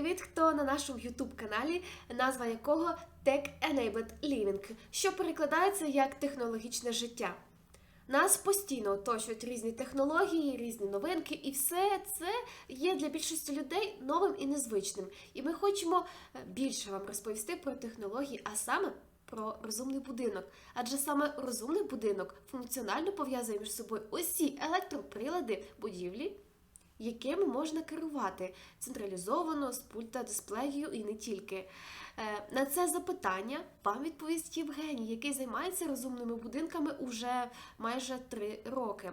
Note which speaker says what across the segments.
Speaker 1: привіт, хто на нашому YouTube каналі, назва якого Tech Enabled Living, що перекладається як технологічне життя. Нас постійно оточують різні технології, різні новинки, і все це є для більшості людей новим і незвичним. І ми хочемо е, більше вам розповісти про технології, а саме про розумний будинок. Адже саме розумний будинок функціонально пов'язує між собою усі електроприлади будівлі, якими можна керувати централізовано з пульта дисплею і не тільки. Е, На це запитання вам відповість Євгеній, який займається розумними будинками уже майже три роки.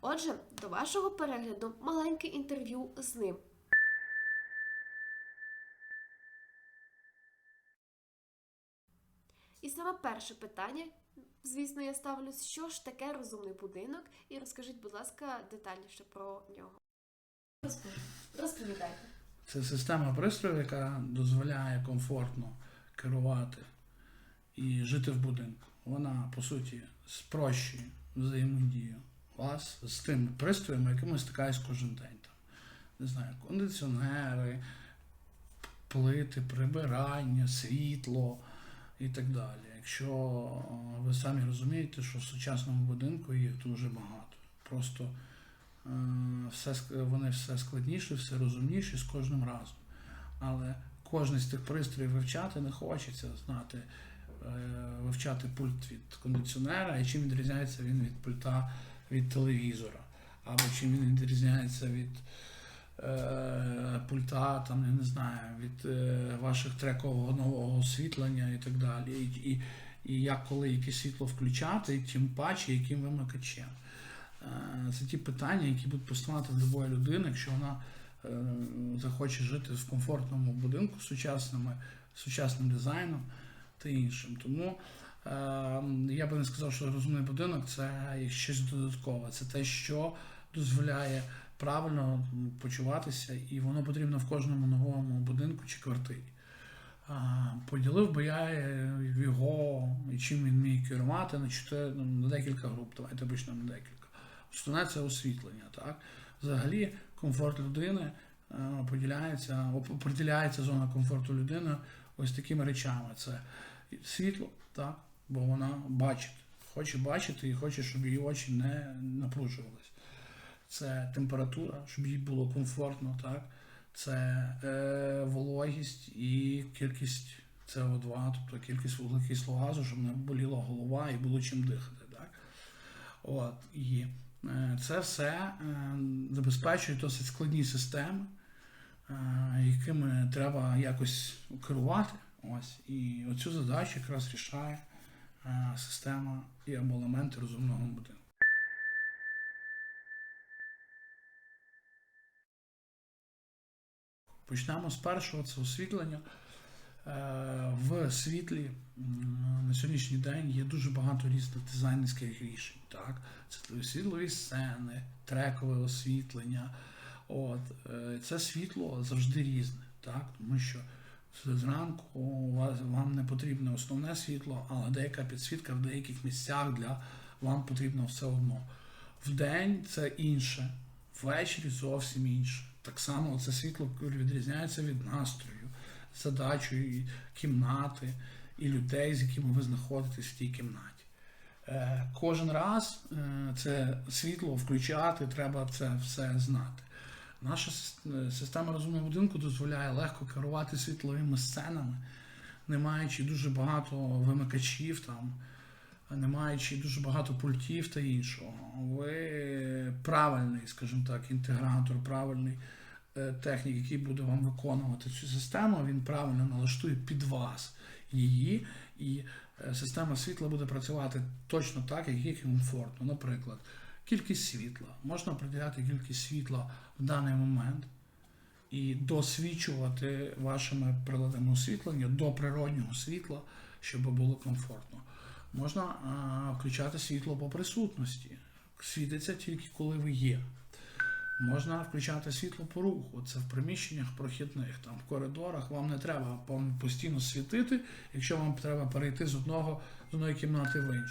Speaker 1: Отже, до вашого перегляду маленьке інтерв'ю з ним. І саме перше питання, звісно, я ставлю, що ж таке розумний будинок, і розкажіть, будь ласка, детальніше про нього. Розповідайте.
Speaker 2: Це система пристрою, яка дозволяє комфортно керувати і жити в будинку. Вона, по суті, спрощує взаємодію вас з тими пристроями, якими стикаюсь кожен день. Там, не знаю, кондиціонери, плити, прибирання, світло і так далі. Якщо е, ви самі розумієте, що в сучасному будинку їх дуже багато. Просто все, вони все складніші, все розумніші з кожним разом. Але кожен з тих пристроїв вивчати не хочеться знати, е, вивчати пульт від кондиціонера і чим відрізняється він від пульта від телевізора, або чим він відрізняється від е, пульта, там, я не знаю, від е, ваших трекового нового освітлення і так далі. І, і, і як коли яке світло включати, і тим паче, яким вимикачем. Е, Це ті питання, які будуть поставати в будь-якої людини, якщо вона е, захоче жити в комфортному будинку сучасними, сучасним дизайном та іншим. Тому е, я би не сказав, що розумний будинок це щось додаткове. Це те, що дозволяє правильно почуватися, і воно потрібно в кожному новому будинку чи квартирі. Поділив би я його і чим він міг керувати на чотири на декілька груп. Давайте почнемо на декілька. Це освітлення. Так? Взагалі, комфорт людини е, поділяється, поділяється зона комфорту людини ось такими речами. Це світло, так? бо вона бачить, хоче бачити і хоче, щоб її очі не напружувались. Це температура, щоб їй було комфортно, так? це е, вологість і кількість СО2, тобто кількість вуглекислого газу, щоб не боліла голова і було чим дихати. Так? От, і це все е, забезпечує досить складні системи, е, якими треба якось керувати. Ось, і оцю задачу якраз рішає е, система і або елементи розумного будинку. Почнемо з першого, це освітлення. Е, В світлі на сьогоднішній день є дуже багато різних дизайнерських рішень. Так? Це світлові сцени, трекове освітлення. От. е, Це світло завжди різне, так? тому що зранку вам не потрібне основне світло, але деяка підсвітка в деяких місцях для вам потрібно все одно. Вдень це інше, ввечері зовсім інше. Так само це світло відрізняється від настрою, задачою кімнати і людей, з якими ви знаходитесь в тій кімнаті. Е, Кожен раз е, це світло включати, треба це все знати. Наша е, система розумного будинку дозволяє легко керувати світловими сценами, не маючи дуже багато вимикачів, там, не маючи дуже багато пультів та іншого. Ви правильний, скажімо так, інтегратор, правильний технік, який буде вам виконувати цю систему, він правильно налаштує під вас її, і е, система світла буде працювати точно так, як їй комфортно. Наприклад, кількість світла. Можна приділяти кількість світла в даний момент і досвідчувати вашими приладами освітлення до природнього світла, щоб було комфортно. Можна включати світло по присутності. Світиться тільки коли ви є. Можна включати світло по руху. Це в приміщеннях прохідних, там в коридорах. Вам не треба постійно світити, якщо вам треба перейти з одного з одної кімнати в іншу.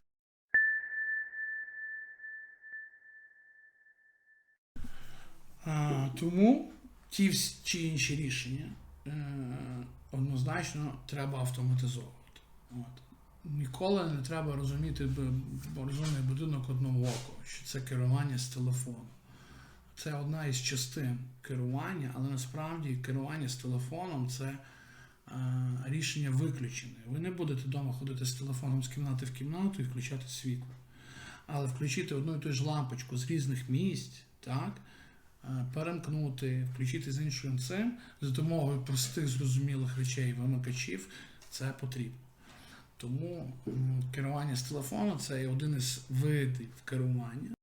Speaker 2: Тому ті чи інші рішення е, однозначно треба автоматизовувати. От. Ніколи не треба розуміти розумний будинок одного що це керування з телефону. Це одна із частин керування, але насправді керування з телефоном це е, рішення виключене. Ви не будете вдома ходити з телефоном з кімнати в кімнату і включати світло. Але включити одну і ту ж лампочку з різних місць, так, е, перемкнути, включити з іншим цим, за допомогою простих зрозумілих речей вимикачів, це потрібно. Тому керування з телефону це один із видів керування.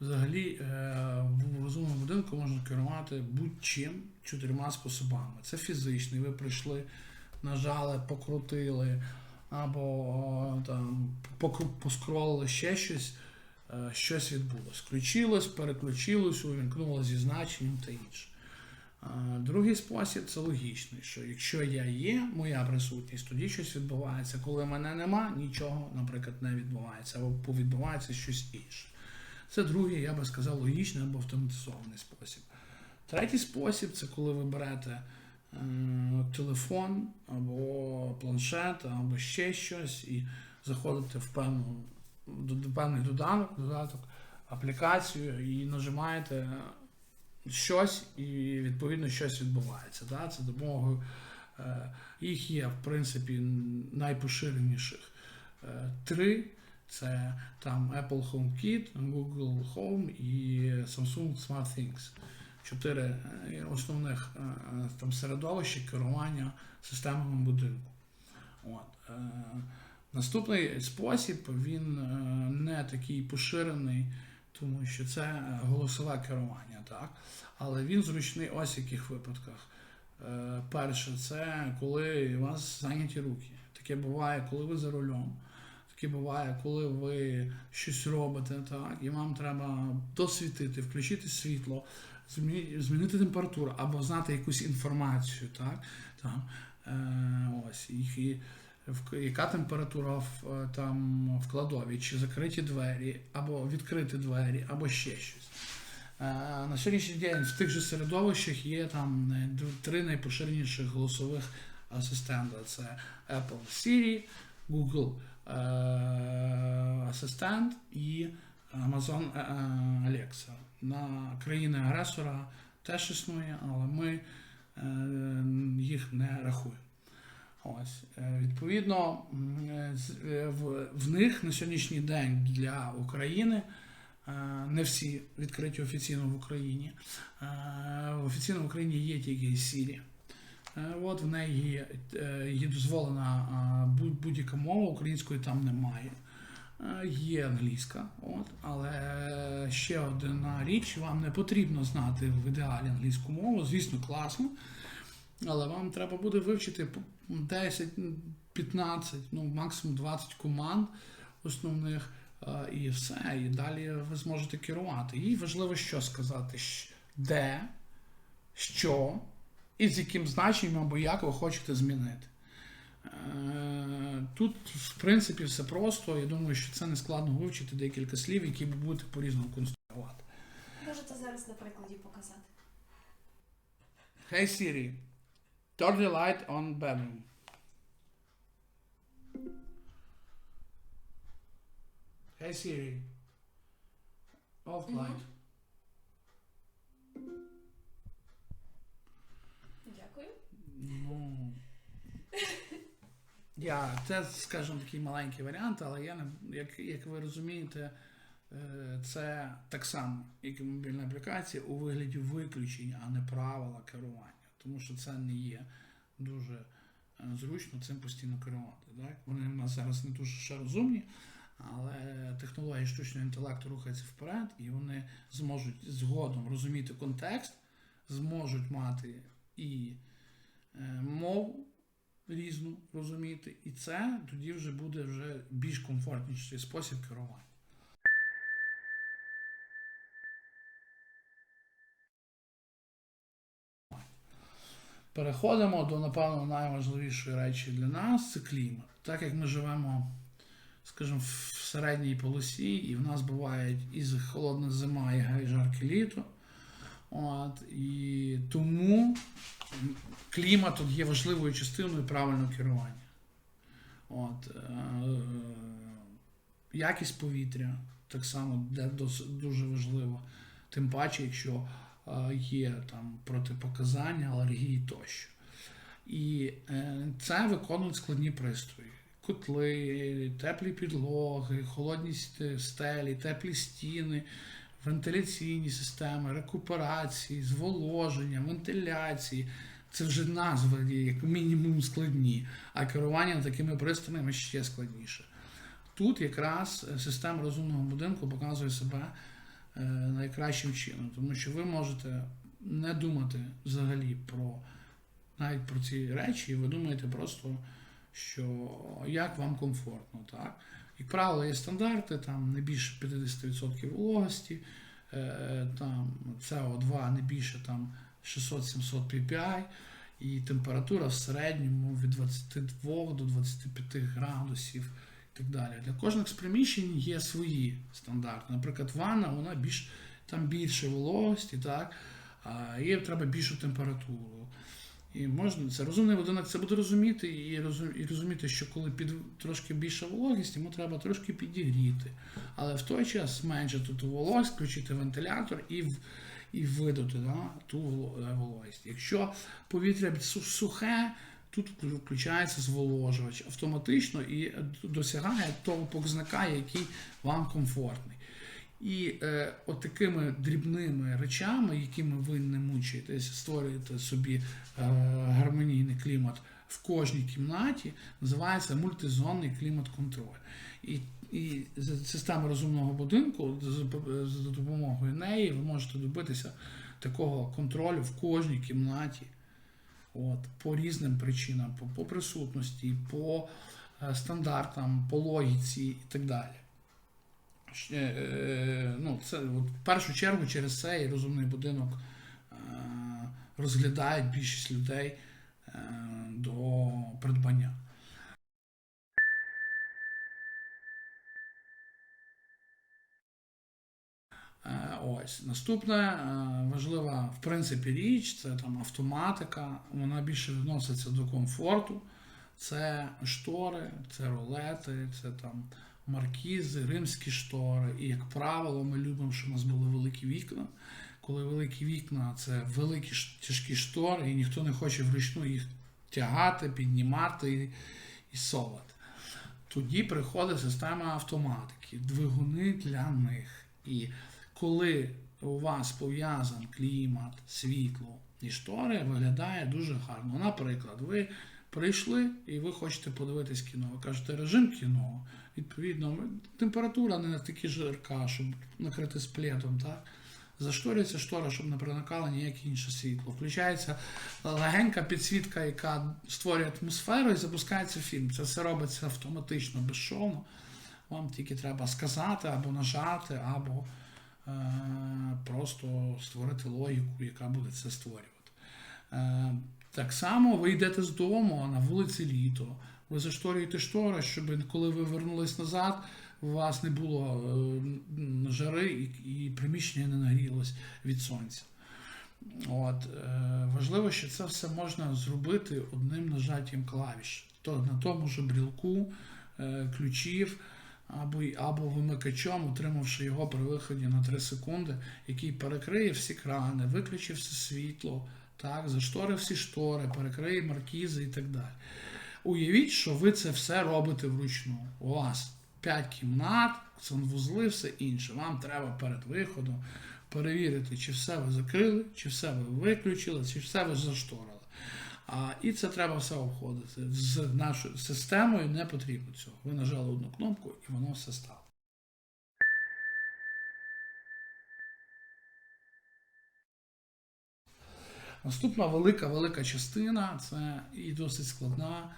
Speaker 2: Взагалі, е, в розумному будинку можна керувати будь-чим чотирма способами. Це фізичний, ви прийшли, нажали, покрутили, або там поскролили ще щось, е, щось відбулось. Включилось, переключилось, увімкнуло зі значенням та інше. Другий спосіб це логічний, що якщо я є, моя присутність, тоді щось відбувається. Коли мене нема, нічого, наприклад, не відбувається, або повідбувається щось інше. Це другий, я би сказав, логічний або автоматизований спосіб. Третій спосіб це коли ви берете е, телефон або планшет, або ще щось, і заходите в певну до, до певний додаток, додаток, аплікацію і нажимаєте щось, і відповідно щось відбувається. Да? Це допомогою е, їх є, в принципі, найпоширеніших е, три. Це там Apple HomeKit, Google Home і Samsung SmartThings. Чотири е, основних е, там середовища керування системами будинку. От. е, Наступний спосіб він не такий поширений, тому що це голосове керування, так? але він зручний ось в яких випадках. Перше, це коли у вас зайняті руки. Таке буває, коли ви за рулем. Таке буває, коли ви щось робите, так, і вам треба досвітити, включити світло, змінити температуру або знати якусь інформацію, так, там, е, ось, і, яка температура в, е, там, в кладові, чи закриті двері, або відкриті двері, або ще щось. Е, На сьогоднішній день в тих же середовищах є там е, три найпоширеніших голосових асистента: це Apple Siri, Google асистент і Amazon е, е, Alexa. На країни агресора теж існує, але ми е, їх не рахуємо. Ось, е, відповідно, е, в, них на сьогоднішній день для України не всі відкриті офіційно в Україні. Офіційно в Україні є тільки Siri. Е, От в неї є, е, дозволена будь- будь-яка мова, української там немає. Е, Є англійська, от, але ще одна річ, вам не потрібно знати в ідеалі англійську мову, звісно, класно, але вам треба буде вивчити 10, 15, ну максимум 20 команд основних, е, і все. І далі ви зможете керувати. І важливо що сказати, де, що і з яким значенням або як ви хочете змінити. Е, Тут, в принципі, все просто. Я думаю, що це не складно вивчити декілька слів, які ви будете по-різному конструювати.
Speaker 1: Можете зараз на прикладі показати.
Speaker 2: Hey Siri, turn the light on bedroom. Hey Siri, off light.
Speaker 1: Дякую.
Speaker 2: Ну, я, це, скажімо, такий маленький варіант, але я не, як, як ви розумієте, е, це так само, як і мобільна аплікація у вигляді виключення, а не правила керування. Тому що це не є дуже е, зручно цим постійно керувати. Так? Вони в нас зараз не дуже ще розумні, але технології штучного інтелекту рухаються вперед, і вони зможуть згодом розуміти контекст, зможуть мати і е, мову різну розуміти, і це тоді вже буде вже більш комфортніший спосіб керування. Переходимо до, напевно, найважливішої речі для нас це клімат. Так як ми живемо скажімо, в середній полосі, і в нас буває і холодна зима, і га- і жарке літо. От, і тому клімат тут є важливою частиною правильного керування. От, е, якість повітря так само дуже важливо. Тим паче, якщо е, є там протипоказання, алергії тощо. І е, це виконують складні пристрої. Котли, теплі підлоги, холодність стелі, теплі стіни, вентиляційні системи, рекуперації, зволоження, вентиляції. Це вже назви як мінімум складні, а керування такими пристроями ще складніше. Тут якраз е, система розумного будинку показує себе е, найкращим чином, тому що ви можете не думати взагалі про навіть про ці речі, і ви думаєте просто, що як вам комфортно. Так? Як правило, є стандарти, там не більше 50% вологості, е, там CO2 не більше там 600-700 ppi, і температура в середньому від 22 до 25 градусів і так далі. Для кожних з приміщень є свої стандарти. Наприклад, ванна, вона більш там більше вологості, так? їй треба більшу температуру. І можна це розумний будинок це буде розуміти і, розум, і розуміти, що коли під трошки більша вологість, йому треба трошки підігріти. Але в той час зменшити ту вологість, включити вентилятор і, і видати да, ту е, вологість. Якщо повітря сухе, тут включається зволожувач автоматично і досягає того показника, який вам комфортний. І е, от такими дрібними речами, якими ви не мучаєтесь, створюєте собі е, гармонійний клімат в кожній кімнаті, називається мультизонний клімат-контроль. І, і система розумного будинку за допомогою неї ви можете добитися такого контролю в кожній кімнаті. От, по різним причинам, по, по присутності, по е, стандартам, по логіці і так далі. Е, ну, це от, в першу чергу через це і розумний будинок е, розглядають більшість людей е, до придбання. Ось наступне е, важлива в принципі річ це там автоматика. Вона більше відноситься до комфорту. Це штори, це ролети, це там маркізи, римські штори. І, як правило, ми любимо, щоб у нас були великі вікна. Коли великі вікна це великі тяжкі штори, і ніхто не хоче вручну їх тягати, піднімати і, і совати. Тоді приходить система автоматики, двигуни для них. І коли у вас пов'язан клімат, світло і штори, виглядає дуже гарно. Наприклад, ви прийшли і ви хочете подивитись кіно. Ви кажете режим кіно. Відповідно, температура не настільки жарка, щоб накрити сплетом, так? Зашторюється штора, щоб не проникало ніяке інше світло. Включається легенька підсвітка, яка створює атмосферу і запускається фільм. Це все робиться автоматично, безшовно. Вам тільки треба сказати або нажати, або е, просто створити логіку, яка буде це створювати. Е, так само ви йдете з дому, а на вулиці літо. Ви зашторюєте штори, щоб коли ви вернулись назад, у вас не було е, жари і, приміщення не нагрілось від сонця. От, е, важливо, що це все можна зробити одним нажаттям клавіш. То на тому ж брілку е, ключів або, або вимикачом, утримавши його при виході на 3 секунди, який перекриє всі крани, виключив все світло, так, зашторив всі штори, перекриє маркізи і так далі. Уявіть, що ви це все робите вручну. У вас 5 кімнат, санвузли, все інше. Вам треба перед виходом перевірити, чи все ви закрили, чи все ви виключили, чи все ви зашторили. А, і це треба все обходити. З нашою системою не потрібно цього. Ви нажали одну кнопку і воно все стало. Наступна велика велика частина це і досить складна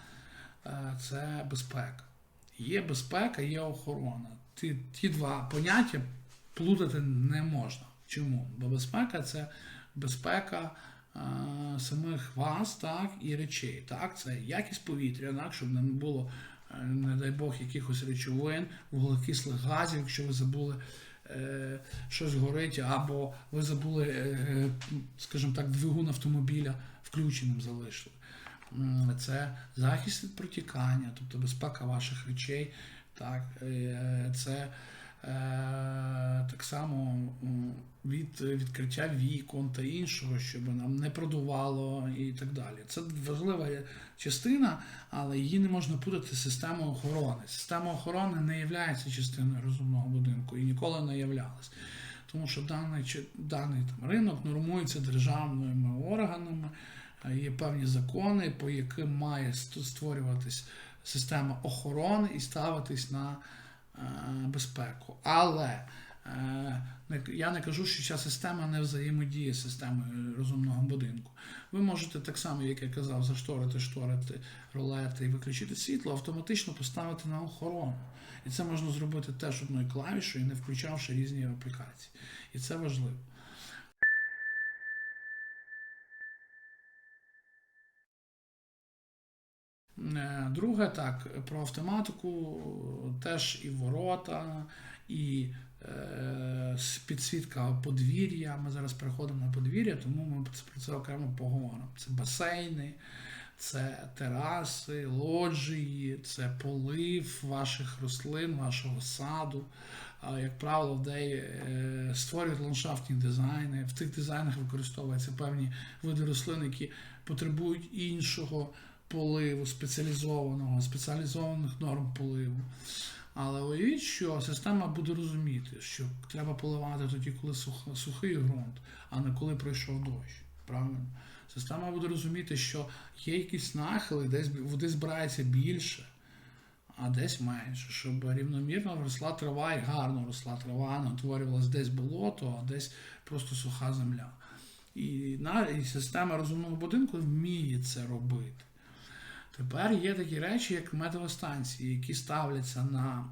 Speaker 2: е, це безпека. Є безпека, є охорона. Ті, ті два поняття плутати не можна. Чому? Бо безпека це безпека е, самих вас, так, і речей. Так, це якість повітря, так, щоб не було е, не дай Бог, якихось речовин, вуглекислих газів, якщо ви забули. Е, Щось горить, або ви забули, е, скажімо так, двигун автомобіля включеним залишили. Це захист від протікання, тобто безпека ваших речей. Так, е, це так само від відкриття вікон та іншого, щоб нам не продувало і так далі. Це важлива частина, але її не можна путати з системою охорони. Система охорони не є частиною розумного будинку і ніколи не являлась. Тому що даний, чи- даний там, ринок нормується державними органами, е, є певні закони, по яким має ст- створюватись система охорони і ставитись на е, безпеку. Але е, я не кажу, що ця система не взаємодіє з системою розумного будинку. Ви можете так само, як я казав, зашторити, шторити ролети і виключити світло, автоматично поставити на охорону. І це можна зробити теж одною клавішою, не включавши різні аплікації. І це важливо. Друге, так, про автоматику теж і ворота, і е, підсвітка подвір'я. Ми зараз переходимо на подвір'я, тому ми про це- окремо поговоримо. Це басейни, це тераси, лоджії, це полив ваших рослин, вашого саду. Як правило, де е, створюють ландшафтні дизайни. В тих дизайнах використовуються певні види рослин, які потребують іншого поливу, спеціалізованого, спеціалізованих норм поливу. Але уявіть, що система буде розуміти, що треба поливати тоді, коли сух- сухий ґрунт, а не коли пройшов дощ. Правильно? Система буде розуміти, що є якісь нахили, десь води збирається більше, а десь менше, щоб рівномірно росла трава і гарно росла трава, не утворювалось десь болото, а десь просто суха земля. І, і система розумного будинку вміє це робити. Тепер є такі речі, як метеостанції, які ставляться на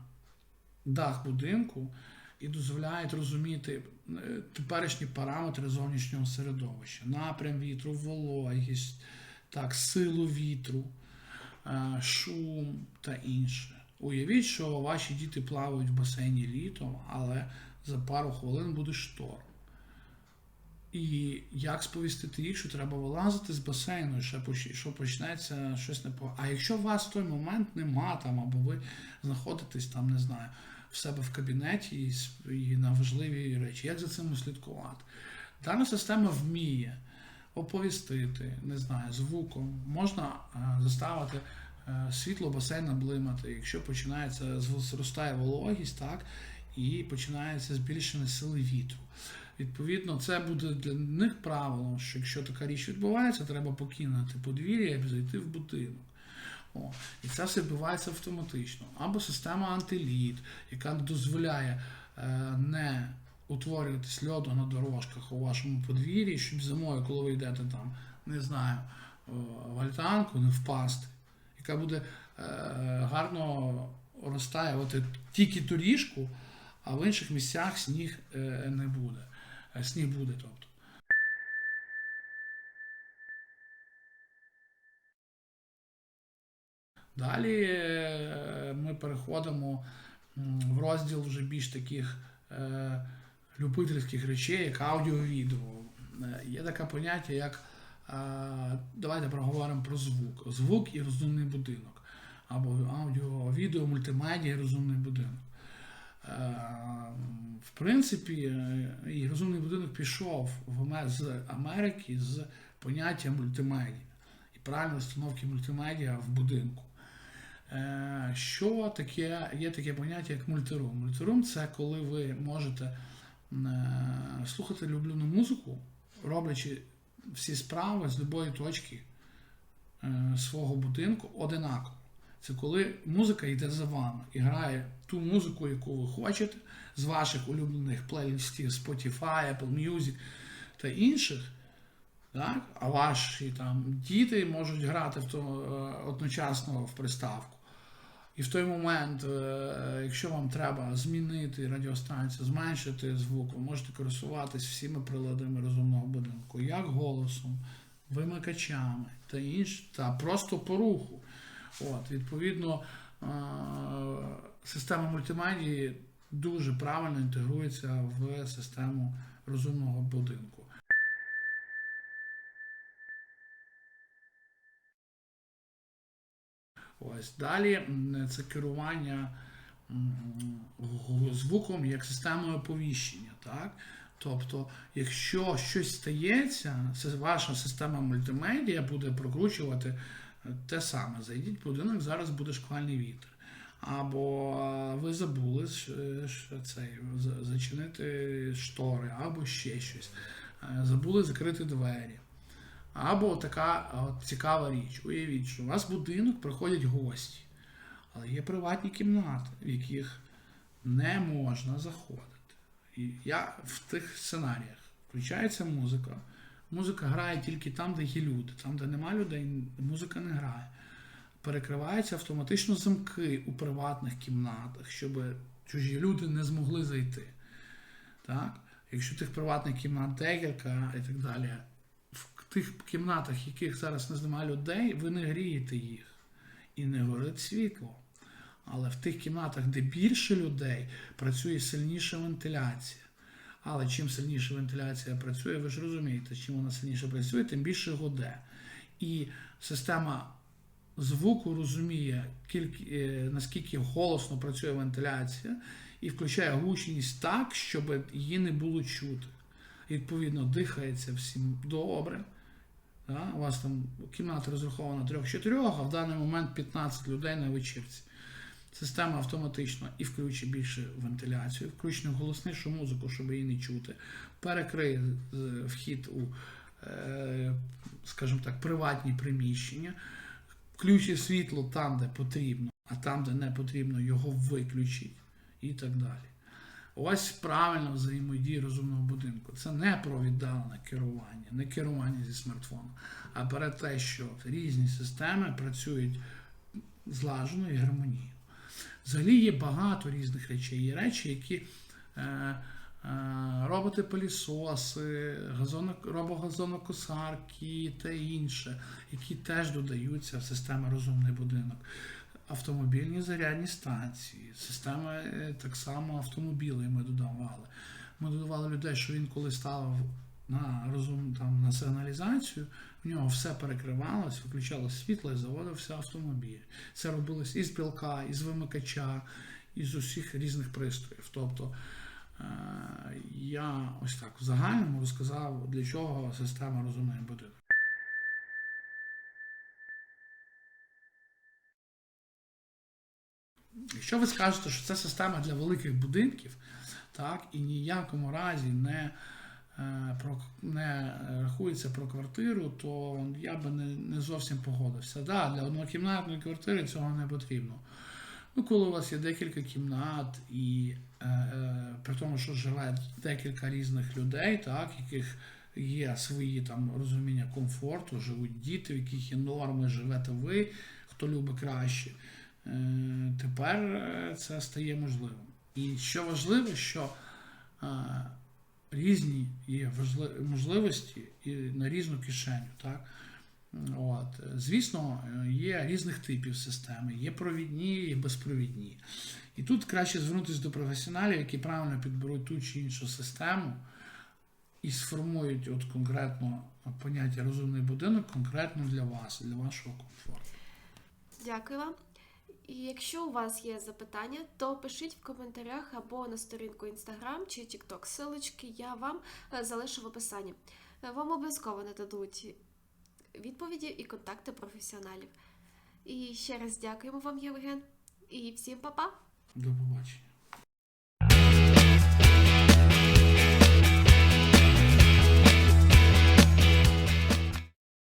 Speaker 2: дах будинку і дозволяють розуміти е, теперішні параметри зовнішнього середовища, напрям вітру, вологість, так, силу вітру, е, шум та інше. Уявіть, що ваші діти плавають в басейні літом, але за пару хвилин буде шторм. І як сповістити їх, що треба вилазити з басейну, що, поч- почнеться щось не по. А якщо у вас в той момент нема там, або ви знаходитесь там, не знаю, в себе в кабінеті і, і на важливі речі, як за цим слідкувати? Дана система вміє оповістити, не знаю, звуком, можна е, заставити е, світло басейна блимати, якщо починається зростає вологість, так, і починається збільшення сили вітру. Відповідно, це буде для них правилом, що якщо така річ відбувається, треба покинути подвір'я і зайти в будинок. О, і це все відбувається автоматично. Або система антиліт, яка дозволяє е, не утворюватись льоду на дорожках у вашому подвір'ї, щоб зимою, коли ви йдете там, не знаю, в альтанку, не впасти, яка буде е, гарно розтаювати тільки доріжку, а в інших місцях сніг е, не буде. Сніг буде, тобто. Далі е, ми переходимо в розділ вже більш таких е, любительських речей, як аудіо-відео. Е, Є таке поняття, як е, давайте проговоримо про звук. Звук і розумний будинок. Або аудіо, відео, мультимедіа і розумний будинок. Е, В принципі, е, і розумний будинок пішов з Америки з поняття мультимедіа і правильної установки мультимедіа в будинку. Е, Що таке, є таке поняття, як мультирум? Мультирум це коли ви можете е, слухати улюблену музику, роблячи всі справи з будь-якої точки свого будинку одинаково. Це коли музика йде за вами і грає ту музику, яку ви хочете, з ваших улюблених плейлистів Spotify, Apple Music та інших. Так? А ваші там діти можуть грати в то, е, одночасно в приставку. І в той момент, е, якщо вам треба змінити радіостанцію, зменшити звук, ви можете користуватись всіма приладами розумного будинку, як голосом, вимикачами та інш, та просто по руху. От, відповідно, е, система мультимедії дуже правильно інтегрується в систему розумного будинку. Ось далі це керування звуком як системою оповіщення. Так? Тобто, якщо щось стається, ваша система мультимедіа буде прокручувати те саме. Зайдіть в будинок, зараз буде шквальний вітер. Або е, ви забули е, цей, за- зачинити штори, або ще щось. Е, Забули закрити двері. Або така от, цікава річ. Уявіть, що у вас в будинок приходять гості, але є приватні кімнати, в яких не можна заходити. І я в тих сценаріях включається музика. Музика грає тільки там, де є люди. Там, де нема людей, музика не грає. Перекриваються автоматично замки у приватних кімнатах, щоб чужі люди не змогли зайти. Так? Якщо тих приватних кімнат декілька і так далі, в тих кімнатах, яких зараз немає людей, ви не грієте їх і не горить світло. Але в тих кімнатах, де більше людей, працює сильніша вентиляція. Але чим сильніше вентиляція працює, ви ж розумієте, чим вона сильніше працює, тим більше гуде. І система звуку розуміє, е, наскільки голосно працює вентиляція, і включає гучність так, щоб її не було чути. Відповідно, дихається всім добре. У вас там кімната розрахована 3-4, а в даний момент 15 людей на вечірці. Система автоматично і включить більше вентиляцію, включить голоснішу музику, щоб її не чути, перекриє е, вхід у, е, скажімо так, приватні приміщення, включить світло там, де потрібно, а там, де не потрібно, його виключить і так далі. Ось правильно взаємодія розумного будинку. Це не про віддалене керування, не керування зі смартфону, а про те, що різні системи працюють злажено і гармонійно. Взагалі є багато різних речей. Є речі, які е, е, роботи-пилісоси, газонок, робогазонокосарки та інше, які теж додаються в систему розумний будинок. Автомобільні зарядні станції, системи е, так само автомобілів ми додавали. Ми додавали людей, що він коли ставив на розум там на сигналізацію, в нього все перекривалось, виключалось світло і заводився автомобіль. Це робилось із білка, із вимикача, із усіх різних пристроїв. Тобто е, я ось так в загальному розказав, для чого система розумний будинок. Якщо ви скажете, що це система для великих будинків, так, і ніякому разі не, про, не рахується про квартиру, то я би не, не зовсім погодився. Да, для однокімнатної квартири цього не потрібно. Ну, коли у вас є декілька кімнат, і е, е, при тому, що живе декілька різних людей, так, яких є свої там розуміння комфорту, живуть діти, в яких є норми, живете ви, хто любить краще. Е, Тепер е, це стає можливим. І що важливо, що е, різні є можливості і на різну кишеню. Так? От. Звісно, є різних типів системи, є провідні, є безпровідні. І тут краще звернутися до професіоналів, які правильно підберуть ту чи іншу систему і сформують от конкретно поняття розумний будинок конкретно для вас, для вашого комфорту.
Speaker 1: Дякую вам. І якщо у вас є запитання, то пишіть в коментарях або на сторінку Instagram чи TikTok. Силочки я вам е, залишу в описанні. Е, Вам обов'язково нададуть відповіді і контакти професіоналів. І ще раз дякуємо вам, Євген, і всім па-па!
Speaker 2: До побачення.